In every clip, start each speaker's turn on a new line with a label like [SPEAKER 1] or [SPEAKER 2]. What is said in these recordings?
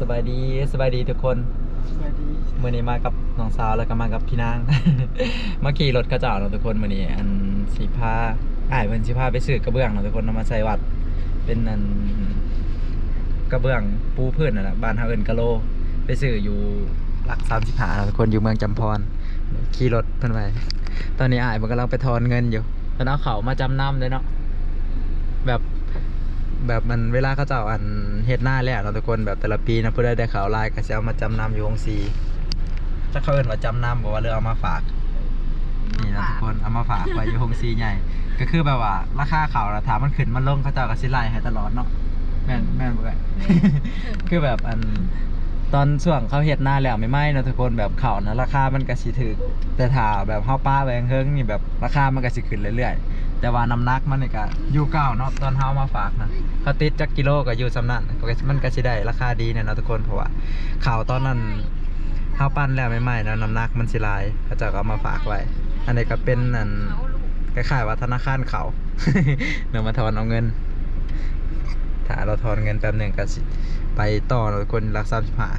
[SPEAKER 1] สบายดีสบายดีทุกคน
[SPEAKER 2] สวัสดี
[SPEAKER 1] มื่อนี้มากับน้องสาวแล้วก็มากับพี่นาง มาขี่รถกระเจ้าเนาะทุกคนมื่อนี้อันสีผ้าอ้ายเพิ่นสีผ้าไปซื้อกระเบื้องเนาะทุกคนเอามาใส่วัด เป็นอันกระเบื้องปูพื้นนั่นแหละบ้านเฮาเอิ้นกะโล ไปซื้ออยู่หลัก35เนาะทุกคนอยู่เมืองจำพรขี่รถเพิ่นไปตอนนี้อ้ายมันกำลังไปทอนเงินอยู่เพิ่นเอาเขามาจำนำเลยเนาะแบบ แบบมันเวลาเขาเจ้าอันเฮ็ดหน้าแล้วเนาะทุกคนแบบแต่ละปีนะเพื่อได้ได้ข่าวลายก็จะเอามาจำนำอยู่องซีถ้าเขาเอิ้นว่าจำนำบอกว่าเรือเอามาฝากนี่นะทุกคนเอามาฝากไว้อยู่องซีใหญ่ ก็คือแบบว่าราคาเขาวราถามมันขึ้นมันลงเขาเจ้าก็สิไล่ให้ตลอดเนาะแม่นแม่นบ่ได้คือแบบอันตอนช่วงเขาเฮ็ดหน้าแล้วไม่ไหม้เนาะทุกคนแบบเขาวนะราคามันก็สิถึกแต่ถ้าแบบเฮาป้าแบงเฮิงนี่แบบราคามันก็สิขึ้นเรื่อยๆ แต่ว่าน้ำหนักมันนี่ก็อยู่เก่าเนาะตอนเฮามาฝากนะเขาติดจักกิโลก็อยู่สำนั้นก็มันก็สิได้ราคาดีเนี่ยเนาะทุกคนเพราะว่าข่าวตอนนั้นเฮาปั้นแล้วไม่ไหม้เนะน้ำหนักมันสิลายเขาจะเอามาฝากไว้ อันนี้ก็เป็นอันคล้ายๆว่าธนาคารเขาเดี๋ยวมาถอนเอาเงิน ถ้าเราถอนเงินแป๊บหนึ่งก็ไปต่อเนาะทุกคนรักษาสิบห้า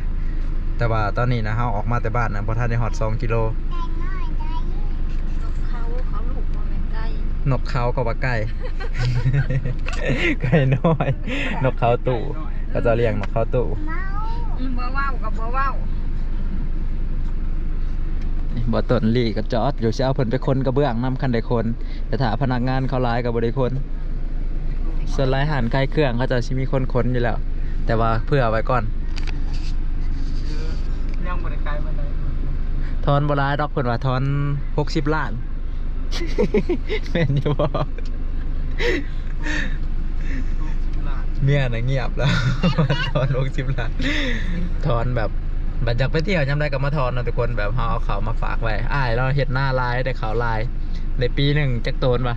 [SPEAKER 1] แต่ว่าตอนนี้นะเฮาออกมาแต่บ้านนะพอท่านได้ฮอดสองกิโล
[SPEAKER 3] เขาเขาลูกมาเป็ นไก่
[SPEAKER 1] นกเขาก็ว่าไก่ ไก่น้อย นกเขาตู่ก็จะเรียกนกเขาตู่
[SPEAKER 3] อืมบ่เว้ากับบ่เว้า
[SPEAKER 1] นี่บ่ต้นลี่ก็จอดอยู่เช้าเพิ่นไปคนกระเบื้องนำคันใดคนแต่ถ้าพนักงานเขาหลายก็บ่ได้คนส่วนรายอาหารใกล้เครื่องเขาจะสิมีคนคนอยู่แล้ว แต่ว่าเพื่อไว้ก่อน
[SPEAKER 2] คือยังบริการมาเลย
[SPEAKER 1] ทอนบ่หลายดอกเพิ่นว่าทอน60ล้าน แม่นอยู่บ่เมียน่ะเงียบแล้วทอน60ล้านทอนแบบบัดอยากไปเที่ยวยามใดก็มาทอนเนาะทุกคนแบบเฮาเอาเขาวมาฝากไว้อ้ายเราเฮ็ดหน้าลายได้เขาวลายในปีหนึ่งจักโตนปะ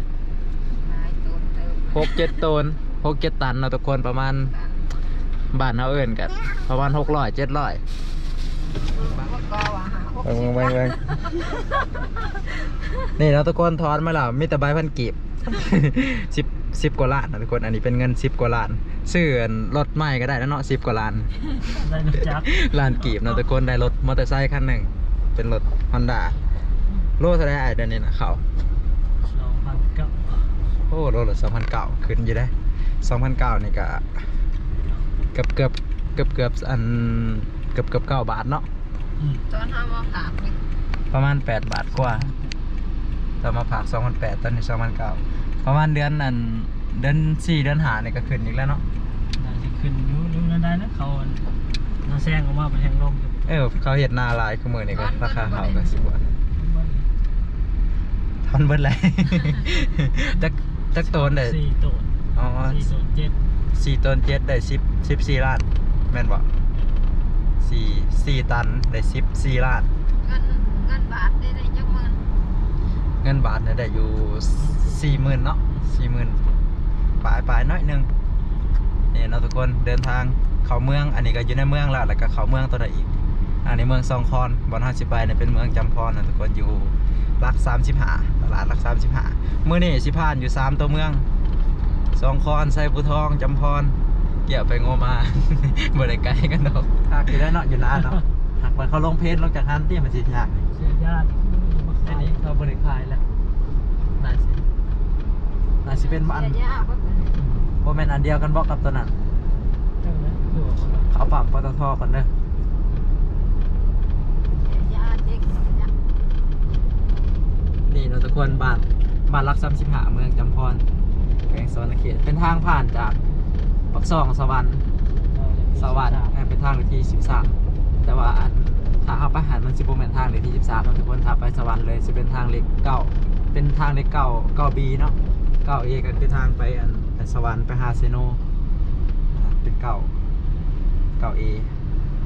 [SPEAKER 3] หายตัวเติม
[SPEAKER 1] หกเจ็ดโตนหกเจ็ดตันเนาะทุกคนประมาณบ้านเฮาเอิ้นกัน ประมาณ600 700
[SPEAKER 3] บ่ก็ว่าหาหก
[SPEAKER 1] เบิ่ง
[SPEAKER 3] สิบ
[SPEAKER 1] เบิ่งเบิ่งนี่เนาะทุกคนทอนมาแล้วมีแต่ใบพันกีบ สิบสิบกว่าล้านนะทุกคน อันนี้เป็นเงินสิบกว่าล้านซื้อรถใหม่ก็ได้แล้วเนาะสิบกว่าล้าน
[SPEAKER 2] ได้รถจักร
[SPEAKER 1] ล้านกีบเนาะทุกคนได้รถมอเตอร์ไซค์คันหนึ่ง เป็นรถฮอนด้าโลเท่าไหรไอ้เดือนนี้นะเขา
[SPEAKER 2] สองพันเก้า
[SPEAKER 1] โอ้โลละสองพันเก้าขึ้นอยู่ได้สองพันเก้านี่ก็เกือบเกือบเกือบเกือบอันเกือบเกือบเก้าบาทเนาะ
[SPEAKER 2] อืม
[SPEAKER 3] ตอนทำมาฝากนี่
[SPEAKER 1] ประมาณแปดบาทกว่าต่อมาผักสองพันแปดตอนนี้สองพันเก้าประมาณเดือนอันเดือนสี่เดือนหาเนี่ยก็ขึ้นอีกแล้วเนาะ
[SPEAKER 2] น่าจะขึ้นอยู่อยู่นั่นได้นะเขาน่าแซงออกมาเป็นแห่งลมอยู่
[SPEAKER 1] เออเขาเห็ดหนาลายคือมือนี่ก็ราคาเขาก็สิบกว่าทอนเบิดเลยจักจักโตนได้
[SPEAKER 2] สี่ตัว
[SPEAKER 1] อ๋อ
[SPEAKER 2] สี่ตัวเจ็ด
[SPEAKER 1] สี่ต้นเจ็ดได้สิบสิบสี่ล้านแม่นบ่ สี่สี่ตันได้สิบสี่ล้าน
[SPEAKER 3] เงินเงินบาทได้ได้จักหมื่น
[SPEAKER 1] เงินบาทเนี่ยได้อยู่สี่หมื่นเนาะสี่หมื่นปลายปลายๆน้อยหนึ่งนี่เนาะทุกคนเดินทางเข้าเมือง อันนี้ก็อยู่ในเมืองแล้วแล้วก็เข้าเมืองตัวใดอีก อันนี้เมืองซองคอนบอนห้าสิบไปเนี่ยเป็นเมืองจำพรนะทุกคนอยู่รักสามสิบห้าตลาดรักสามสิบห้ามื่อนี้สิพานอยู่สามตัวเมืองซองคอนไซปูทองจำพร เกี่ยวไปโงมาบ่ได้ไกลกันดอกหากอยู่ได้เนาะอยู่นานเนาะหากมันเขาลงเพจลงจากฮันตี้มันสิยาก
[SPEAKER 2] เสียญาติมา
[SPEAKER 1] อั
[SPEAKER 2] ขานย
[SPEAKER 1] นี้เขาบริคายแล้วน่าสิน่าสิเป็นอัน
[SPEAKER 3] เสียยาบ่เป็น
[SPEAKER 1] โมเมนอันเดียวกันบอกกับตัวนั้น
[SPEAKER 2] เออดูว่า
[SPEAKER 1] เขาปรับปตทก่อนเด้อ
[SPEAKER 3] เสียยาเด็กเนี่ย
[SPEAKER 1] นี่เนาะทุกคนบ้านบ้านรักซ้ำสิบหาเมืองจำพรแขวงสวรรณเขตเป็นทางผ่านจาก ปักซองสวรรค์สวรรค์เอ่อเป็นทางเลขที่สิบสามแต่ว่าอันถ้าเข้าไปหันมันสิบเป็นทางเลขที่สิบสามเนาะทุกคนถ้าไปสวรรค์เลยจะเป็นทางเลขเก้าเป็นทางเลขเก้าเก้าบีเนาะเก้าเอก็คือทางไปอันไปสวรรค์ไปหาเซโนอ่าเป็นเก้าเก้าเอ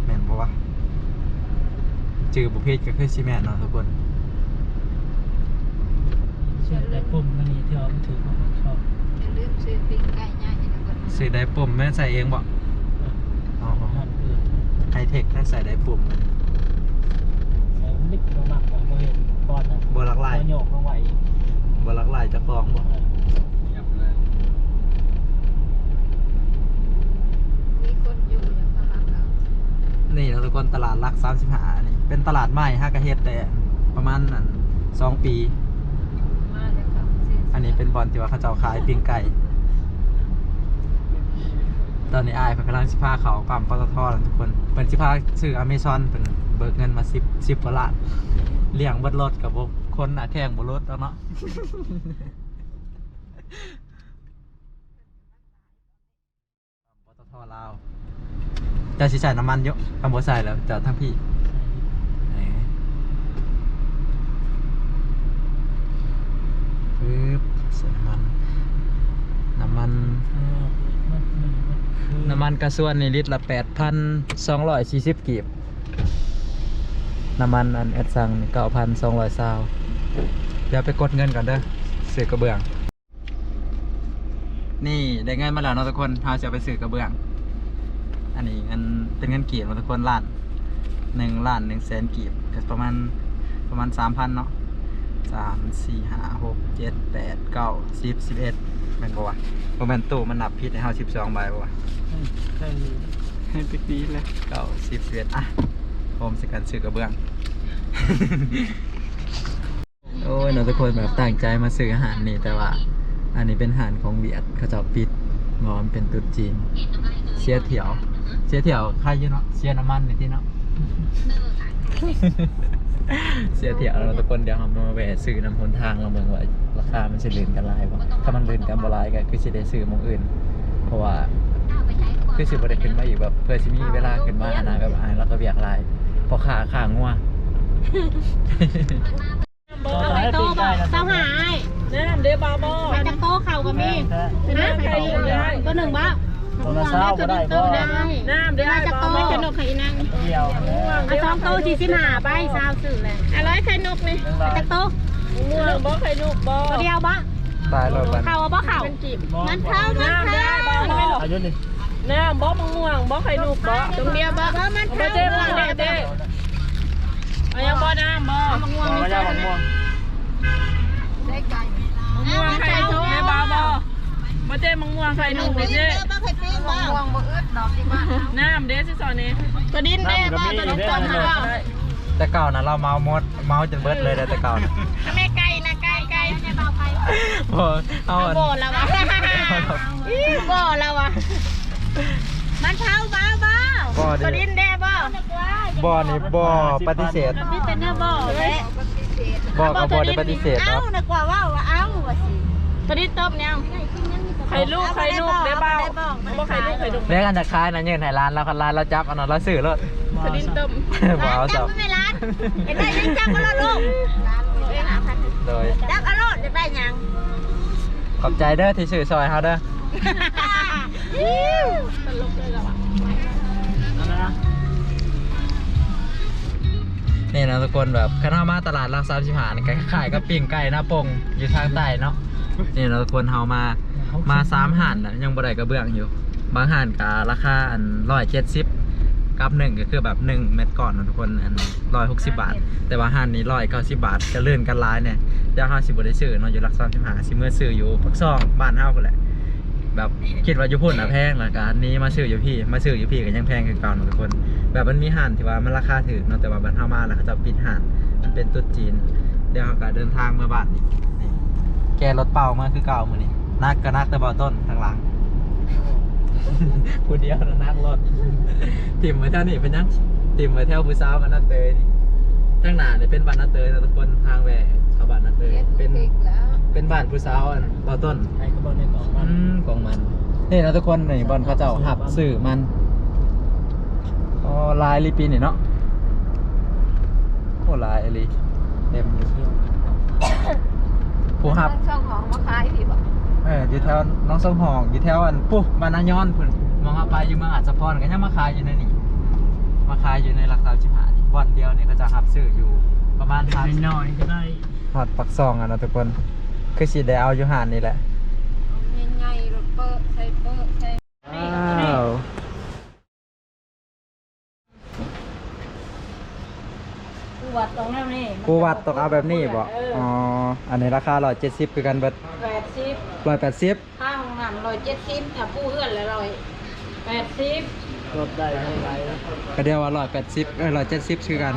[SPEAKER 1] แม่นปะวะจือบุพเพศก็คือซีแมนเนาะทุกคน
[SPEAKER 2] ชื่อได้ปุ่มมันนี่ที่เราถือว่าชอบ
[SPEAKER 3] อย่าลืมซื้อปิ้งไก่ย่างอีกนะเพิ่น
[SPEAKER 1] ใส่ได้ปุ่มแม่นใส่เองบอกอ๋อ
[SPEAKER 2] หันอื่น
[SPEAKER 1] ไฮเทคแค่ใส่ได้ปุ่ม
[SPEAKER 2] ใส่ลิปลงหนักของบริเวณก้อนนะ
[SPEAKER 1] บลักลาย
[SPEAKER 2] โยกลงไหว
[SPEAKER 1] บลักลายจะคลองบ่
[SPEAKER 3] มีคนอยู่อย่างข้างหลังเรา
[SPEAKER 1] ทุกคนตลาดหลักสามสิบห้านี่ เป็นตลาดใหม่ฮากะเฮ็ดแต่ประมาณนั้นสองปี
[SPEAKER 3] มาเลยครับซื้อ
[SPEAKER 1] อันนี้เป็นบอลที่ว่าเขาเจ้าขายปิ้งไก่ ตอนนี้อายเพิ่นกำลังสิพาเขาปั๊มปตทแล้วทุกคนเพิ่นสิพาซื้ออเมซอนเพิ่นเบิกเงินมา10 10กว่าล้านเลี้ยงเบิดรถกับบ่คนน่ะแข่งบ่รถแล้วเนาะปั๊มปตทลาวจะสิใส่น้ำมันเยอะคำบ่ใส่แล้วจะทั้งพี่เอ้ยปึ๊บใส่น้ำมัน น้ำมัน
[SPEAKER 2] เออมันมันมันคือ
[SPEAKER 1] น้ำมันกระส่วนนี่ลิตรละแปดพันสองร้อยสี่สิบกีบ น้ำมันอันแอดซังเก้าพันสองร้อยซาวเดี๋ยวไปกดเงินก่อนเด้อซื้อกระเบื้อง นี่ได้เงินมาแล้วเนาะทุกคนเราจะไปซื้อกระเบื้อง อันนี้เงินเป็นเงินกีบเนาะทุกคนล้านหนึ่งล้านหนึ่งแสนกีบก็ประมาณประมาณสามพันเนาะสามสี่ห้าหกเจ็ดแปดเก้าสิบสิบเอ็ด แม่นปะวะโมเมนตู้มันนับผิดในเฮาสิบสองใบปะวะ
[SPEAKER 2] ใช่เลยให้ไปปีเลย
[SPEAKER 1] เก้าสิบสิบเอ็ดอะผมสกันซื้อกระเบื้อง โอ้ยเราทุกคนแบบตั้งใจมาซื้ออาหารนี่แต่ว่า อันนี้เป็นอาหารของเวียดเขาเจะปิดงอมนเป็นตุ๊ดจีน เสียเถียว เสียเถียวใครอยู่เนาะเสียน้ำมันนี่ที่เนาะ เสียเถียวเราทุกคนเดี๋ยวเรามาแหวะซื้อน้ำหนทางเราเบิ่งว่าราคามันสิลื่นกันลายบ่ถ้ามันลื่นกันบ่ลายก็คือสิได้ซื้อหมองอื่น เพราะว่าคือสิบ่ได้ขึ้นมาอีกแบบเพื่อสิมีเวลาขึ้นมาหานะแบบอ่านแล้วก็เบียกลายเพอขาขางัว
[SPEAKER 2] เอาไปโต๊ะบ่เจ้าหา
[SPEAKER 4] น้ำเดบาบอ
[SPEAKER 2] ไปจากโต๊ะเข่าก็มี
[SPEAKER 4] น้ำใครอยู่ได้
[SPEAKER 2] ตัวหนึ่งบ่
[SPEAKER 5] ตัวละเช้าก็ได้บ่
[SPEAKER 2] ได้
[SPEAKER 4] น้ำเด
[SPEAKER 2] มาจาก
[SPEAKER 4] บา
[SPEAKER 2] โต๊ะ
[SPEAKER 4] บอ
[SPEAKER 2] ขนมไข่นาง
[SPEAKER 5] เดียว
[SPEAKER 2] เอาสองโต๊ะสี่สิบห้าไปสาวสื่อเลยอะไรไข่นกนี่ไปจากโต๊ะ
[SPEAKER 4] ม่วงบอไข่ลูกบอ
[SPEAKER 2] ตัวเดียวบ่
[SPEAKER 1] ตายแล้วบัด
[SPEAKER 2] เข่าบ่เข่ามันเข่ามัน
[SPEAKER 4] น้ำเด
[SPEAKER 2] เข่า
[SPEAKER 4] บาบอ
[SPEAKER 5] อายุนี่
[SPEAKER 4] น้ำบอมะม่วงบอไข่ลูกบอ
[SPEAKER 2] ตรงเดียวบ่มัน
[SPEAKER 4] บอ
[SPEAKER 2] เข่า
[SPEAKER 4] เจ๊ม่วงเด็ดเด็ดเอายังบอน้ำบอ
[SPEAKER 2] มะม่วง
[SPEAKER 5] มะยาวมะม่วง
[SPEAKER 3] ได้ไก่
[SPEAKER 4] ม่วงไข่ลูกเดบาบอมาเจ๊มะม่วงไข่ลูกเด็ดเด็ด
[SPEAKER 3] มะม่วงบ่อึดดอกที่บ้าน
[SPEAKER 4] น้ำเด็ดสิสอนนี่
[SPEAKER 2] ตัวดินเด้บ่ตัวดินต้นบ่
[SPEAKER 1] แต่เก่านะเราเมาหมดเมาจนเบิดเลยแต่แต่เก่านะ
[SPEAKER 2] แม่ไก่นะไก่ไก่เนี่ยเบาไป
[SPEAKER 1] โอ้เอาอัน
[SPEAKER 2] โบแล้ววะโบแล้ววะมันเท้าบ้าบ้า
[SPEAKER 1] บ่
[SPEAKER 2] ตัว
[SPEAKER 1] ดิ
[SPEAKER 2] ดินแด้บ่
[SPEAKER 1] บ่นี่บ่ปฏิเสธ
[SPEAKER 2] นี่เป็นเนื้อบ่เลย
[SPEAKER 3] ปฏิเสธ
[SPEAKER 1] บ่ก็บ่ได้ปฏิเสธค
[SPEAKER 2] เอ้า
[SPEAKER 1] รับ
[SPEAKER 2] นึกว่าว่าว่าเอ้าว่าสิตัวดินต้มยัง
[SPEAKER 4] ไข่ลูกไข่ลูกเดบาบอไข่ลูกไข่ลูก
[SPEAKER 1] เรียกกันจะคายนะยืนให้ร้านเราคันร้านเราจับเอันนั้นเราซื้อรถ
[SPEAKER 4] ตัวดินต้ม
[SPEAKER 1] บ่เอา
[SPEAKER 2] จั
[SPEAKER 1] จั
[SPEAKER 2] บบไม่ร้านเห็นได้ยังจับก็แล้วลูก
[SPEAKER 3] ร้านเลย
[SPEAKER 1] โดย
[SPEAKER 2] จับอร่อยจะได้ยัง
[SPEAKER 1] ขอบใจเด้อที่ซื้อซอยเฮาเด้อ
[SPEAKER 5] นั่นนะ
[SPEAKER 1] นี่นะทุกคนแบบคันเฮามาตลาดรัก35นี่ก็คล้ายๆกับปิ้งไก่หน้าปงอยู่ทางใต้เนาะนี่นะทุกคนเฮามา มาสามห่านนะยังบ่ได้กระเบื้องอยู่ บางห่านก็ราคาอันร้อยเจ็ดสิบกับหนึ่งก็คือแบบหนึ่งเม็ดก่อนนะทุกคนอันร้อยหกสิบบาท แต่ว่าห่านนี้ร้อยเก้าสิบบาทจะเลื่อนกันร้ายเนี่ยเดี๋ยวห้าสิบบได้ซื้อเนาะอยู่หลักสามสิบห้าสิเมื่อซื้ออยู่ปักซองบ้านเฮาคนแหละแบบคิดว่าอยู่พุ่นอะแพงแล้วก็อันนี้มาซื้ออยู่พี่มาซื้ออยู่พี่ก็ยังแพงคือเก่าเนาะทุกคน แบบมันมีห่านที่ว่ามันราคาถูกเนาะแต่ว่าบ้านเฮามาแล้วเขาจะปิดห่านมันเป็นตุ๊ดจีนเดี๋ยวเราก็เดินทางเมื่อบ้านอีกนี่แกรถเป่ามาคือเก่ามือนี้ นักก็นักแต่เบาต้นทางหลังผู้เดียวนะนักรถติ่มไว้เท่านี้เป็นยังติ่มไว้เท่าผู้สาวกันนัดเตยนี่ทั้งหน้าเนี่ยเป็นบ้านนัดเตยนะทุกคนทางแหวชาวบ้านนัดเตย
[SPEAKER 3] เฮ็ด
[SPEAKER 1] เป็น
[SPEAKER 3] เด็กแล้ว
[SPEAKER 1] เป็นบ้านผู้สาวอันเบาต้น
[SPEAKER 5] ไอ้กระบอกในกล่องมั
[SPEAKER 1] อื
[SPEAKER 5] น
[SPEAKER 1] มกองมันนี่นะทุกคนนี่บอลเขาเจ้าหับสื่อมันอ๋อลายลีปีนี่เนาะโอ้ลายอลีเต็มเลยผู้หับ
[SPEAKER 3] ช่องของมาขายพี่บ่
[SPEAKER 1] เอออยู่แถวน้องสมหองอยู่แถวอันปุ๊บานนายอนพุ่นมองเอาไปอยู่เมืองอัศพรก็ยังมาขายอยู่ในนี่มาขายอยู่ในหลักสามสิบห้านี่วันเดียวนี่เขาจะหับซื้ออยู่ประมาณพัน
[SPEAKER 5] น้อยก็ได้
[SPEAKER 1] หอดปักซองอะนะทุกคน คือสีได้เอาอยู่หานนี่แหละ
[SPEAKER 3] ใหญ่ๆรถเปิดใส่เปิดใส่
[SPEAKER 1] ว้าว
[SPEAKER 4] ปวดตรง นั้นนี่
[SPEAKER 1] ปูวัดตกเอาแบบนี้บ่อ๋อ อันนี้ราคาร้อยเจ็ดสิบคือกันเบิด
[SPEAKER 4] แปดสิบ
[SPEAKER 1] ร้อยแปดสิบ
[SPEAKER 4] ข้าห้องน้ำร้อยเจ็ดสิบถ้าผู้เอื้อนละร้อยแปดสิบ
[SPEAKER 5] รถได้เท่าไหร่
[SPEAKER 1] ก็เดียวว่าร้อยแปดสิบเออร้อยเจ็ดสิบคือกัน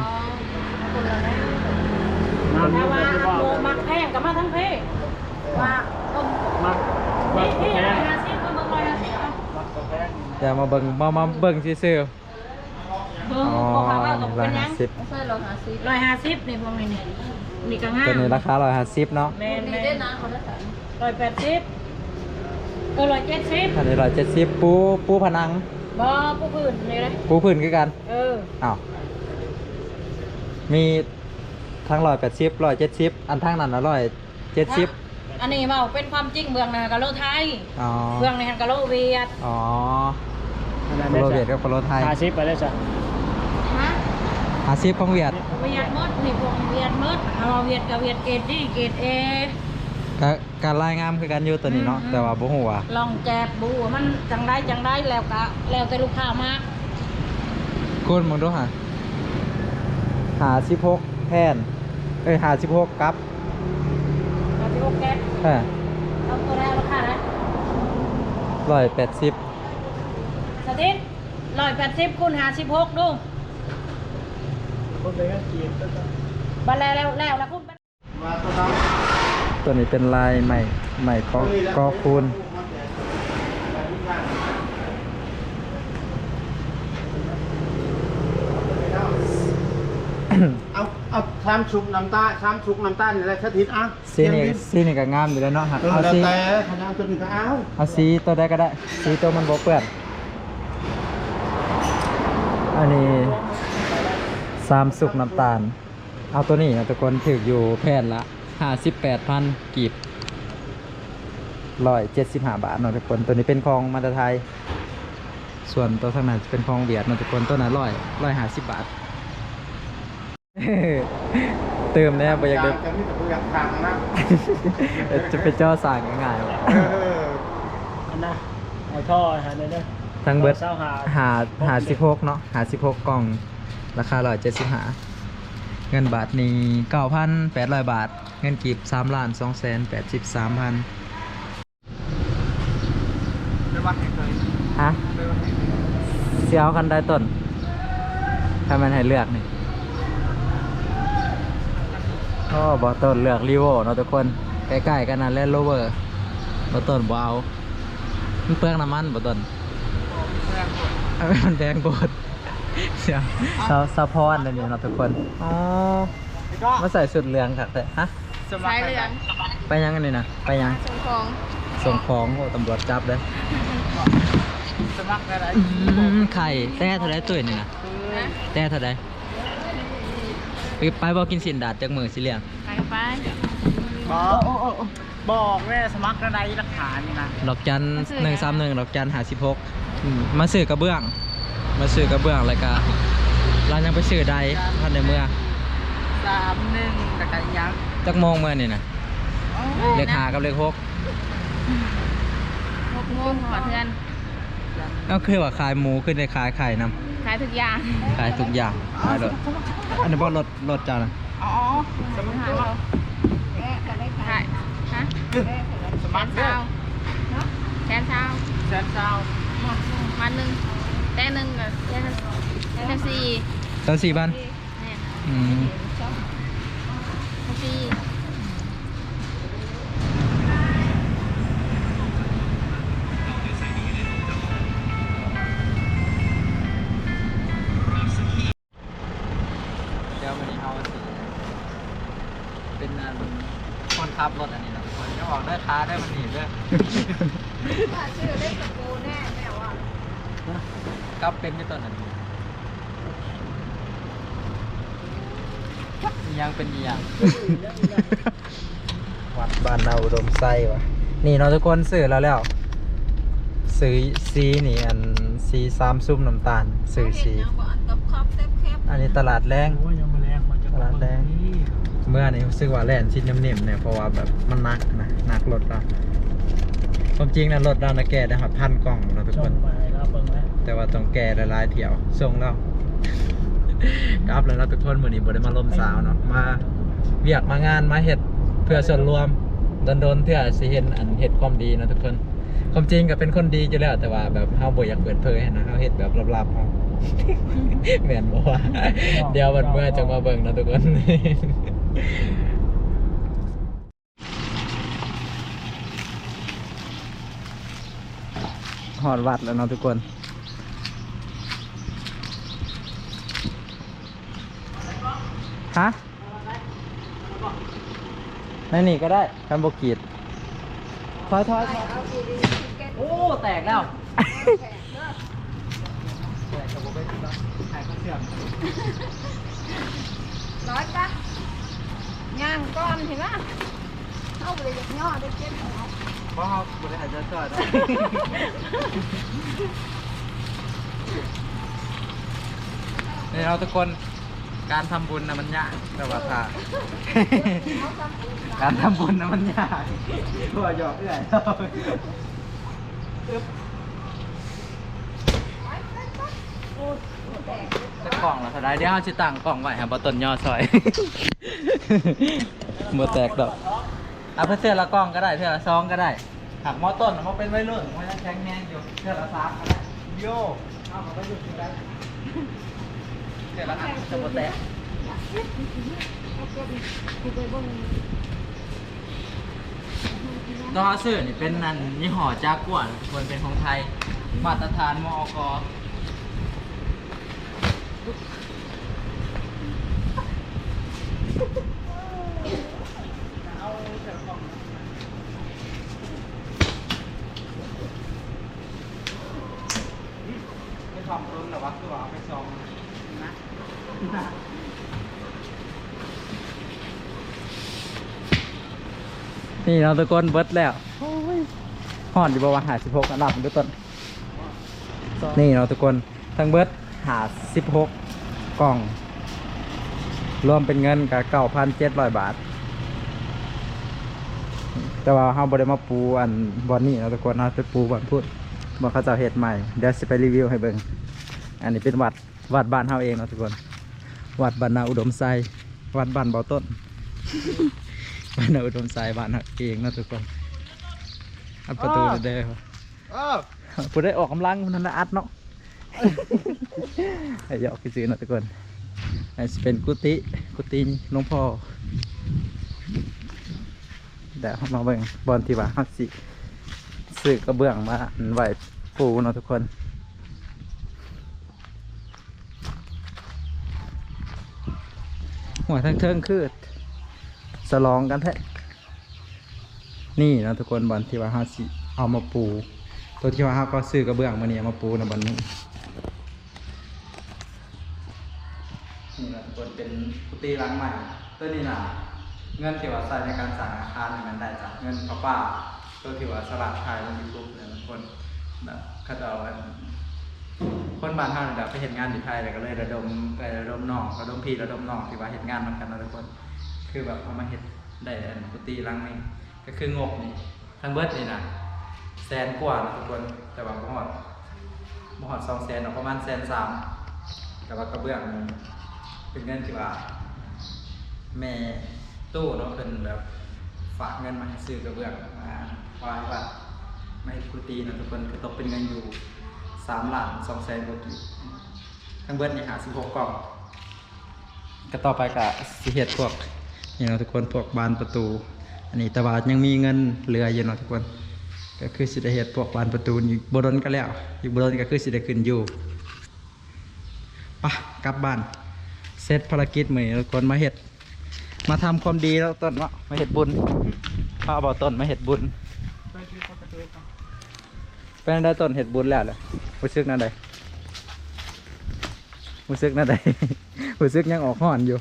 [SPEAKER 5] น้ำ
[SPEAKER 2] แต่
[SPEAKER 5] มัน
[SPEAKER 2] ว่า
[SPEAKER 5] จะบอก
[SPEAKER 2] โมมักแพงกับมาทั้งเพว่าต้ม
[SPEAKER 5] มักมัก
[SPEAKER 2] พี่
[SPEAKER 5] แพ
[SPEAKER 2] ร้องยห้าสิบก็เบิ่งร้อยห้าสิบเอา
[SPEAKER 5] มักกาแฟ
[SPEAKER 1] เดี๋ยวมาเบิ่งมามาเบิ่งซื่อ
[SPEAKER 2] เบิ่ง
[SPEAKER 1] ๆอ๋อ
[SPEAKER 2] บอกว่าว่ากับ
[SPEAKER 1] ร้อ
[SPEAKER 2] เป็
[SPEAKER 1] ย
[SPEAKER 2] น
[SPEAKER 1] ห้า
[SPEAKER 2] ยัง
[SPEAKER 1] สิบ
[SPEAKER 3] ใส่ร้อยห้าสิบ
[SPEAKER 2] ร้อยห้าสิบนี่พวกนี้นี่นี่ก็ง่าย
[SPEAKER 1] ตัวนี้ราคาร้อยห้าสิบเนาะ
[SPEAKER 2] แม่น
[SPEAKER 3] ดี
[SPEAKER 2] แม่
[SPEAKER 3] ได้
[SPEAKER 2] น
[SPEAKER 3] นะเขาได้สัน
[SPEAKER 2] ร้อยแปดสิบเออร้อยเจ็ดสิบ
[SPEAKER 1] อันนี้ร้อยเจ็ดสิบปูปูผนัง
[SPEAKER 2] บ่ผู้พื้นนี่เลย
[SPEAKER 1] ปูพื้นคือกัน
[SPEAKER 2] เออ
[SPEAKER 1] อ้าวมีทั้งร้อยแปดสิบร้อยเจ็ดสิบอันทั้งนั้นร้อยเจ็ดสิบ
[SPEAKER 2] อันนี้เว่าเป็นความจริงเบื้องหน้ากับโลไทย
[SPEAKER 1] อ๋อ
[SPEAKER 2] เบื้องในหันกับโลเวียด
[SPEAKER 1] อ๋อ
[SPEAKER 5] อันนั้น
[SPEAKER 1] โป
[SPEAKER 5] ได้
[SPEAKER 1] รเวีย
[SPEAKER 5] จ้ะ
[SPEAKER 1] ดกับโปรไทย
[SPEAKER 5] ห้าสิบไปได้จ้ะ
[SPEAKER 2] ฮะ
[SPEAKER 1] อาชีพของเวียด
[SPEAKER 2] เวียดหมดนี่พวกเวียดหมดเอาเวียดกับเวียดเกรดดีเกรดเอ
[SPEAKER 1] ก็การรายงามคือกันอยู่ตัวนี้เนาะ
[SPEAKER 2] อืม
[SPEAKER 1] แต่ว่าบ่ฮู้ว่า
[SPEAKER 2] ลองแจบบูว่ามันจังได้จังได้แล้วก็แล้วแต่ลูกค้ามาก
[SPEAKER 1] คุณมึงดูหาหาสิบหกแผ่นเอ้ยหาสิบหกกับ
[SPEAKER 2] เราที่โอเค
[SPEAKER 1] เออ
[SPEAKER 2] เอาตัวแรกราคานะ
[SPEAKER 1] ร้อยแปดสิบ
[SPEAKER 2] สถิตร้อยแปดสิบคูณห้าสิบหกดู
[SPEAKER 5] คนเป็นกันกี บก็จะ
[SPEAKER 2] บันแล้วแล้วแล้วแล้วคุณ
[SPEAKER 5] มาตัวน้
[SPEAKER 1] ตัวนี้เป็นลายใหม่ใหม่กอกอคูณ
[SPEAKER 6] เอาเอาชามชุกน้ำตาชามชุกน้ำตาลอะไรสถิตอะ
[SPEAKER 1] สีนี่สีนี่ก็งามอยู่แล้วเนาะฮะ
[SPEAKER 6] เออ
[SPEAKER 1] เอา
[SPEAKER 6] แล้ว
[SPEAKER 1] สี
[SPEAKER 6] แต่ขนาดตัวนี้ก็เอา
[SPEAKER 1] เอาสีตัวใดก็ได้สีตัวมันบ่เปื้อนอันนี้ สามสุกน้ำตาล เอาตัวนี้นะทุกคนถืออยู่แผ่นละห้าสิบแปดพันกีบร้อยเจ็ดสิบห้าบาทเนาะทุกคนตัวนี้เป็นของมาตรไทย ส่วนตัวข้างในจะเป็นของเวียดเนาะทุกคนตัวนั้นร้อยร้อยห้าสิบบาท เติมแน่บ่อยากได้
[SPEAKER 6] จะมีแต่ตัวอย่างทางนะ
[SPEAKER 1] จะเป็นเจ้าสร้างง่ายๆว่ะ
[SPEAKER 6] เออ
[SPEAKER 5] อันนะเอาท่อหาได้เด้อ
[SPEAKER 1] ทั้งเบิด
[SPEAKER 5] เศร้าหา
[SPEAKER 1] หาหาสิบหกเนาะหาสิบหกกล่อง ราคาร้อยเจ็ดสิบหาเงินบาทนี้เก้าพันแปดร้อยบาท เงินกีบสามล้านสองแสนแปดสิบสามพัน
[SPEAKER 6] ไม่ว่าให้เคย
[SPEAKER 1] ฮะเสียวกันได้ต้นถ้ามันให้เลือกนี่ก็บอต้นเลือกรีโวเนาะทุกคนใกล้ๆกันนั่นแหละโลเวอร์บอต้นบเอามันเปลืองน้ำมันบอต้นเอาไปมันแดงโบด เสียซาซาพอนอันนี้เนาะทุกคน อ๋อ มาใส่สุดเหลืองค่ะแต่ฮะ
[SPEAKER 3] สายเหลือง
[SPEAKER 1] ไปยังกันนี่นะ ไปยัง
[SPEAKER 3] ส่งของ
[SPEAKER 1] ส่งของโอ้ตำรวจจับเลย
[SPEAKER 6] สมัครอะไร
[SPEAKER 1] อืมไข่แต่เท่าไรตุ้ยนี่นะ
[SPEAKER 3] นะ
[SPEAKER 1] แต่เท่าไรไปไปบอกกินสินดาดจากมือสิเหลียง
[SPEAKER 3] ไปไป
[SPEAKER 6] บอกบอกแม่สมัครอะไรรักฐานนี่นะ
[SPEAKER 1] ดอกจันหนึ่งสามหนึ่งดอกจันหาสิบหกมาซื้อกระเบื้อง มาซื้อกระเบื้องแล้วก็เรายังไปซื้อใดท่านในเมือง
[SPEAKER 6] สามหนึ่งตะกันยัง
[SPEAKER 1] จักโมงเมื่อนี่นะเลขหากับเลขหก
[SPEAKER 3] หกโมงหอเทือน
[SPEAKER 1] ก็คือว่าขายหมูขึ้นในขายไข่น
[SPEAKER 3] ขายทุกอย่างำ
[SPEAKER 1] ขายทุกอย่างขายรถอันนี้บอกรถรถจ้านะ
[SPEAKER 6] อ๋อสมัคร
[SPEAKER 3] ขายเราขายฮะ
[SPEAKER 6] สมัคร
[SPEAKER 3] เช้าแสนเช้า
[SPEAKER 6] แสนเช้า
[SPEAKER 3] วันหนึ่ง แต่หนึ่งกับแค่แค่สี่
[SPEAKER 1] ตอนสี่บ้าน
[SPEAKER 3] นี่
[SPEAKER 1] อืม
[SPEAKER 3] แค่สี่
[SPEAKER 1] เดี๋ยววันนี้เอาสิเป็นอันคนขับรถอันนี้นะคนจะบอกได้ค้าได้มันหนีด้วย
[SPEAKER 3] ชื่อเล่นกับกูแน่แม่ว่า
[SPEAKER 1] กลับเป็นที่ ตอนนั้นอีหยังเป็นอีหยังวัดบ้านเราอุดมไส้วะนี่เนาะทุกคนซื้อแล้วแล้วซื้อซีนี่อันซีสามซุ่มน้ำตาลซื้อซี
[SPEAKER 3] กับครอบแซ่บแคบ
[SPEAKER 1] อันนี้ตลาดแรง
[SPEAKER 5] โอ้ยยังมาแรงมันจะ
[SPEAKER 1] ตลาดแรง
[SPEAKER 5] นี่
[SPEAKER 1] เมื่อนี้รู้สึกว่าแล่นชิ้นนิ่มๆเนี่ยเพราะว่าแบบมันหนักนะหนักรถเราความจริงนะรถเรานะแก่ได้ครับพันกล่องเราะทุก
[SPEAKER 5] จ
[SPEAKER 1] ค
[SPEAKER 5] ง
[SPEAKER 1] น
[SPEAKER 5] แล้ว
[SPEAKER 1] แต่ว่าต้องแก่หลายๆเที่ยวส่งแล้วกลับแล้วเนาะทุกคนมื้อนี้บ่ได้มาลมสาวเนาะมาเวียกมางานมาเฮ็ดเพื่อส่วนรวมโดนๆเพื่อสิเห็นอันเฮ็ดความดีเนาะทุกคนความจริงก็เป็นคนดีอยู่แล้วแต่ว่าแบบเฮาบ่อยากเปิดเผยนะเฮาเฮ็ดแบบลับๆเฮาแม่นบ่ว่าเดี๋ยววันเมื่อจะมาเบิ่งนะทุกคนหอดวัดแล้วเนาะทุกคน ฮะในนี่ก็ได้คันบกีดถอยถอยถอยโอ้ แตกแล้ว
[SPEAKER 3] ร้อยจ้ะย่างก้อนเห็นไหมเอาไปเลยย่อได้เจ็บหัว
[SPEAKER 1] บ่เฮาบ่ได้หายใจซอยเนาะนี่เราทุกคน การทำบุญนะมันยากแต่ว่าถ้า การทำบุญนะมันยากตัวหยอกเอื่อยจะกล่องเหรอสดายเดี๋ยวเอาชิตังกล่องไว้ครับบอต้นย่อซอย บ่แตกดอกเอาเพื่อเสื้อละกล่องก็ได้เสื้อละซองก็ได้หักหมอต้นมันเป็นไว้รุ่นมันยังแข็งแรงอยู่เสื้อละสามก็ได้โย่เอามันก็อยู่ที่ได้ เสื้อละจะบ่แตกตัวเขาซื้อนี่เป็นนันยี่ห้อจากัวควรเป็นของไทย มาตรฐานมอกไม่ทำต้นหรอวะคือว่าเอาไปซองนะ นี่เราตะโกนเบิดแล้วหอนอยู่ประมาณหาสิบหกอันดับด้วยต้นนี่เราตะโกนทั้งเบิดหาสิบหกกล่อง รวมเป็นเงินกับเก้าพันเจ็ดร้อยบาท แต่ว่าเราบริมาปูอันบอนนี่เราตะโกนเราไปปูบอนพูดบอนเขาจะเฮ็ดใหม่ เดี๋ยวสิไปรีวิวให้เบิ่งอันนี้เป็นวัดวัดบ้านเฮาเองเนาะทุกคนวัดบ้านนาอุดมไซวัดบ้านเบาต้น บ้านนาอุดมไซบ้านหักเองเนาะทุกคนอัดประตูเด้อ
[SPEAKER 6] เออ
[SPEAKER 1] ผู้ได้ออกกำลังคนนั้นน่ะอัดเนาะไอ้ยอกกี่ซื้อเนาะทุกคนไอ้สิเป็นกุฏิกุฏิหลวงพ่อเดี๋ยวเรามาเบิ่งบอลที่ว่าฮักสิซื้อกระเบื้องมาอันไหวปูเนาะทุกคนหัวทั้งเทิงคือ สลองกันแท้นี่นะทุกคนบอลที่ว่าฮักสิเอามาปู ตัวที่ว่าฮักก็ซื้อกระเบื้องมาเนี่ยมาปูนะบอลนี้นี่แหละทุกคนเป็นกุฏิหลังใหม่ตัวนี้นะเงินที่ว่าใส่ในการสั่งอาคารนี่มันได้จากเงินพ่อป้าตัวที่ว่าสลัดขายลงยูทูบเนี่ยทุกคนแบบเขาจะเอาอันคนบ้านเฮาเนี่ยแบไปเห็นงานอยู่ไทยแล้วก็เลยระดมไประดมน้องระดมพี่ระดมน้องที่ว่าเห็นงานนกันนะทุกคน คือแบบเอามาเห็ดได้อันกุฏิลังนี้ก็คืองบนี่ทั้งเบิดนี่นะแสนกว่านะทุกคนแต่ว่าบ่ฮอดบ่ฮอดสองแสนเนาะประมาณแสนสามแต่ว่ากระเบื้องเป็นเงินที่ว่า แม่ตู้เนาะเพิ่นแบบฝากเงินมาให้ซื้อกระเบื้องมาไว้ว่าไม่กุฏินะทุกคนก็ตกเป็นเงินอยู่สามล้านสองแสนกว่ากีทั้งเบิดนี่หาสิบหกกล่องก็ต่อไปก็สิเฮ็ดพวก นี่เนาะทุกคนพวกบานประตู อันนี้แต่ว่ายังมีเงินเหลืออยู่เนาะทุกคน ก็คือสิได้เฮ็ดพวกบานประตูนี่บ่ดนก็แล้วอีกบ่ดนก็คือสิได้ขึ้นอยู่ปะกลับบ้านเสร็จภารกิจมือนทุกคนมาเห็ด มาทำความดีแล้วต้นวะมาเห็ดบุญพาบอกต้นมาเห็ดบุญเป็นได้ต้นเห็ดบุญแล้วเลยรู้สึกนั่นใดรู้สึกนั่นใดรู้สึกยังออกห่อนอยู่